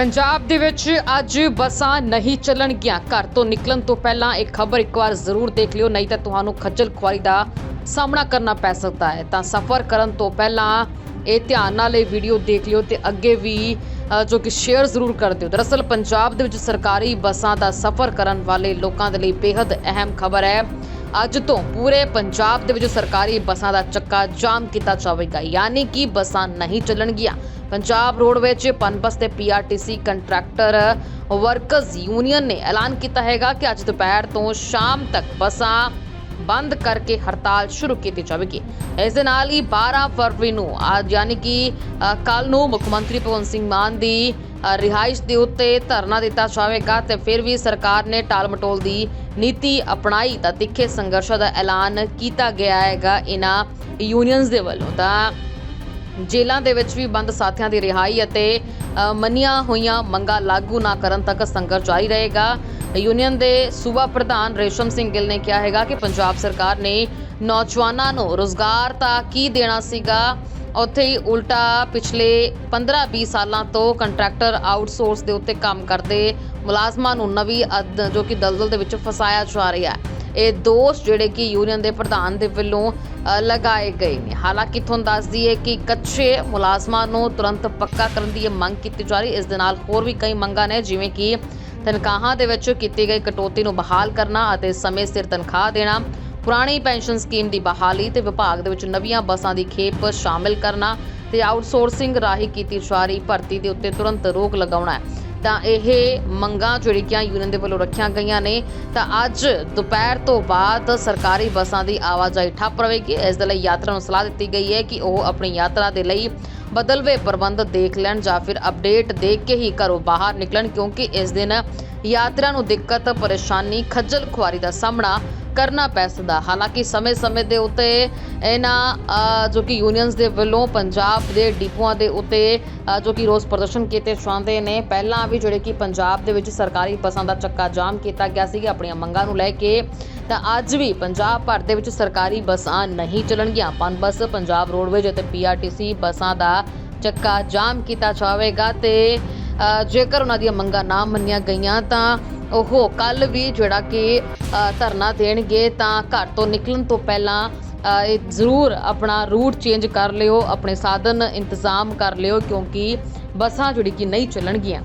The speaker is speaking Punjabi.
ਪੰਜਾਬ ਦੇ ਵਿੱਚ ਅੱਜ ਬੱਸਾਂ ਨਹੀਂ ਚੱਲਣਗੀਆਂ। ਘਰ ਤੋਂ ਨਿਕਲਣ ਤੋਂ ਪਹਿਲਾਂ ਇਹ ਖਬਰ ਇੱਕ ਵਾਰ ਜ਼ਰੂਰ ਦੇਖ ਲਿਓ, ਨਹੀਂ ਤਾਂ ਤੁਹਾਨੂੰ ਖੱਜਲ ਖੁਆਰੀ ਦਾ ਸਾਹਮਣਾ ਕਰਨਾ ਪੈ ਸਕਦਾ ਹੈ। ਤਾਂ ਸਫ਼ਰ ਕਰਨ ਤੋਂ ਪਹਿਲਾਂ ਇਹ ਧਿਆਨ ਨਾਲ ਇਹ ਵੀਡੀਓ ਦੇਖ ਲਿਓ ਤੇ ਅੱਗੇ ਵੀ ਜੋ ਕਿ ਸ਼ੇਅਰ ਜ਼ਰੂਰ ਕਰ ਦਿਓ। ਦਰਅਸਲ ਪੰਜਾਬ ਦੇ ਵਿੱਚ ਸਰਕਾਰੀ ਬੱਸਾਂ ਦਾ ਸਫ਼ਰ ਕਰਨ ਵਾਲੇ ਲੋਕਾਂ ਦੇ ਲਈ ਬੇहद ਅਹਿਮ ਖਬਰ ਹੈ। ਅੱਜ ਤੋਂ ਪੂਰੇ ਪੰਜਾਬ ਦੇ ਵਿੱਚ ਸਰਕਾਰੀ ਬੱਸਾਂ ਦਾ ਚੱਕਾ ਜਾਮ ਕੀਤਾ ਜਾਵੇਗਾ। ਯਾਨੀ ਕਿ ਬੱਸਾਂ ਨਹੀਂ ਚੱਲਣਗੀਆਂ। ਪੰਜਾਬ ਰੋਡਵੇਜ਼ ਪਨਬਸ ਤੇ ਪੀਆਰਟੀਸੀ ਕੰਟਰੈਕਟਰ ਵਰਕਰਸ ਯੂਨੀਅਨ ਨੇ ਐਲਾਨ ਕੀਤਾ ਹੈਗਾ ਕਿ ਅੱਜ ਦੁਪਹਿਰ ਤੋਂ ਸ਼ਾਮ ਤੱਕ ਬੱਸਾਂ ਬੰਦ ਕਰਕੇ ਹੜਤਾਲ ਸ਼ੁਰੂ ਕੀਤੀ ਜਾਵੇਗੀ। ਇਸ ਦੇ ਨਾਲ ਹੀ 12 ਫਰਵਰੀ ਨੂੰ ਅੱਜ ਯਾਨੀ ਕਿ ਕੱਲ ਨੂੰ ਮੁੱਖ ਮੰਤਰੀ ਭਗਵੰਤ ਸਿੰਘ ਮਾਨ ਦੀ ਰਿਹਾਇਸ਼ ਦੇ ਉੱਤੇ ਧਰਨਾ ਦਿੱਤਾ ਜਾਵੇਗਾ ਤੇ ਫਿਰ ਵੀ ਸਰਕਾਰ ਨੇ ਟਾਲ ਮਟੋਲ ਦੀ ਨੀਤੀ ਅਪਣਾਈ ਤਾਂ ਤਿੱਖੇ ਸੰਘਰਸ਼ਾਂ ਦਾ ਐਲਾਨ ਕੀਤਾ ਗਿਆ ਹੈਗਾ ਇਹਨਾਂ ਯੂਨੀਅਨਸ ਦੇ ਵੱਲੋਂ ਤਾਂ ਜੇਲ੍ਹਾਂ ਦੇ ਵਿੱਚ ਵੀ ਬੰਦ ਸਾਥੀਆਂ ਦੀ ਰਿਹਾਈ ਅਤੇ ਮੰਨੀਆਂ ਹੋਈਆਂ ਮੰਗਾਂ ਲਾਗੂ ਨਾ ਕਰਨ ਤੱਕ ਸੰਘਰਸ਼ ਜਾਰੀ ਰਹੇਗਾ। ਯੂਨੀਅਨ ਦੇ ਸੂਬਾ ਪ੍ਰਧਾਨ ਰੇਸ਼ਮ ਸਿੰਘ ਗਿੱਲ ਨੇ ਕਿਹਾ ਹੈਗਾ ਕਿ ਪੰਜਾਬ ਸਰਕਾਰ ਨੇ ਨੌਜਵਾਨਾਂ ਨੂੰ ਰੋਜ਼ਗਾਰ ਤਾਂ ਕੀ ਦੇਣਾ ਸੀਗਾ? ਉੱਥੇ ਹੀ ਉਲਟਾ ਪਿਛਲੇ 15-20 ਸਾਲਾਂ ਤੋਂ ਕੰਟਰੈਕਟਰ ਆਊਟਸੋਰਸ ਦੇ ਉੱਤੇ ਕੰਮ ਕਰਦੇ ਮੁਲਾਜ਼ਮਾਂ ਨੂੰ ਨਵੀਂ ਅੱਧ ਜੋ ਕਿ ਦਲਦਲ ਦੇ ਵਿੱਚ ਫਸਾਇਆ ਜਾ ਰਿਹਾ ਹੈ। ਇਹ ਦੋਸ਼ ਜਿਹੜੇ ਕਿ ਯੂਨੀਅਨ ਦੇ ਪ੍ਰਧਾਨ ਦੇ ਵੱਲੋਂ ਲਗਾਏ ਗਏ ਨੇ। ਹਾਲਾਂਕਿ ਤੁਹਾਨੂੰ ਦੱਸ ਦਈਏ ਕਿ ਕੱਚੇ ਮੁਲਾਜ਼ਮਾਂ ਨੂੰ ਤੁਰੰਤ ਪੱਕਾ ਕਰਨ ਦੀ ਇਹ ਮੰਗ ਕੀਤੀ ਜਾ ਰਹੀ। ਇਸ ਦੇ ਨਾਲ ਹੋਰ ਵੀ ਕਈ ਮੰਗਾਂ ਨੇ, ਜਿਵੇਂ ਕਿ ਤਨਖਾਹਾਂ ਦੇ ਵਿੱਚ ਕੀਤੀ ਗਈ ਕਟੌਤੀ ਨੂੰ ਬਹਾਲ ਕਰਨਾ ਅਤੇ ਸਮੇਂ ਸਿਰ ਤਨਖਾਹ ਦੇਣਾ, ਪੁਰਾਣੀ ਪੈਨਸ਼ਨ ਸਕੀਮ ਦੀ ਬਹਾਲੀ ਤੇ ਵਿਭਾਗ ਦੇ ਵਿੱਚ ਨਵੀਆਂ ਬੱਸਾਂ ਦੀ ਖੇਪ ਸ਼ਾਮਿਲ ਕਰਨਾ ਤੇ ਆਊਟਸੋਰਸਿੰਗ ਰਾਹੀਂ ਕੀਤੀ ਜਾ ਰਹੀ ਭਰਤੀ ਦੇ ਉੱਤੇ ਤੁਰੰਤ ਰੋਕ ਲਗਾਉਣਾ ਹੈ। ਤਾਂ ਇਹ ਮੰਗਾਂ ਜਿਹੜੀਆਂ ਯੂਨੀਅਨ ਦੇ ਵੱਲੋਂ ਰੱਖੀਆਂ ਗਈਆਂ ਨੇ। ਤਾਂ ਅੱਜ ਦੁਪਹਿਰ ਤੋਂ ਬਾਅਦ ਸਰਕਾਰੀ ਬੱਸਾਂ ਦੀ ਆਵਾਜਾਈ ਠੱਪ ਰਹੇਗੀ। ਇਸ ਦੇ ਲਈ ਯਾਤਰਾ ਨੂੰ ਸਲਾਹ ਦਿੱਤੀ ਗਈ ਹੈ ਕਿ ਉਹ ਆਪਣੀ ਯਾਤਰਾ ਦੇ ਲਈ ਬਦਲਵੇਂ ਪ੍ਰਬੰਧ ਦੇਖ ਲੈਣ ਜਾਂ ਫਿਰ ਅਪਡੇਟ ਦੇਖ ਕੇ ਹੀ ਘਰੋਂ ਬਾਹਰ ਨਿਕਲਣ, ਕਿਉਂਕਿ ਇਸ ਦਿਨ ਯਾਤਰਾ ਨੂੰ ਦਿੱਕਤ, ਪਰੇਸ਼ਾਨੀ, ਖੱਜਲ ਖੁਆਰੀ ਦਾ ਸਾਹਮਣਾ ਕਰਨਾ ਪੈ ਸਕਦਾ। ਹਾਲਾਂਕਿ ਸਮੇਂ-ਸਮੇਂ ਦੇ ਉੱਤੇ ਇਹਨਾਂ ਜੋ ਕਿ ਯੂਨੀਅਨਸ ਦੇ ਵੱਲੋਂ ਪੰਜਾਬ ਦੇ ਡਿਪੂਆਂ ਦੇ ਉੱਤੇ ਜੋ ਕਿ ਰੋਸ ਪ੍ਰਦਰਸ਼ਨ ਕੀਤੇ ਜਾਂਦੇ ਨੇ, ਪਹਿਲਾਂ ਵੀ ਜਿਹੜੇ ਕਿ ਪੰਜਾਬ ਦੇ ਵਿੱਚ ਸਰਕਾਰੀ ਬੱਸਾਂ ਦਾ ਚੱਕਾ ਜਾਮ ਕੀਤਾ ਗਿਆ ਸੀ, ਆਪਣੀਆਂ ਮੰਗਾਂ ਨੂੰ ਲੈ ਕੇ, ਤਾਂ ਅੱਜ ਵੀ ਪੰਜਾਬ ਭਰ ਦੇ ਵਿੱਚ ਸਰਕਾਰੀ ਬੱਸਾਂ ਨਹੀਂ ਚੱਲਣਗੀਆਂ। ਪਨ ਬੱਸ ਪੰਜਾਬ ਰੋਡਵੇਜ਼ ਅਤੇ ਪੀਆਰਟੀਸੀ ਬੱਸਾਂ ਦਾ ਚੱਕਾ ਜਾਮ ਕੀਤਾ ਜਾਵੇਗਾ ਤੇ ਜੇਕਰ ਉਹਨਾਂ ਦੀਆਂ ਮੰਗਾਂ ਨਾ ਮੰਨੀਆਂ ਗਈਆਂ ਤਾਂ ਉਹ ਕੱਲ ਵੀ ਜਿਹੜਾ ਕਿ ਧਰਨਾ ਦੇਣਗੇ ਤਾਂ ਘਰ ਤੋਂ ਨਿਕਲਣ ਤੋਂ ਪਹਿਲਾਂ ਇਹ ਜ਼ਰੂਰ ਆਪਣਾ ਰੂਟ ਚੇਂਜ ਕਰ ਲਿਓ, ਆਪਣੇ ਸਾਧਨ ਇੰਤਜ਼ਾਮ ਕਰ ਲਿਓ ਕਿਉਂਕਿ ਬੱਸਾਂ ਜਿਹੜੀ ਕਿ ਨਹੀਂ ਚੱਲਣਗੀਆਂ।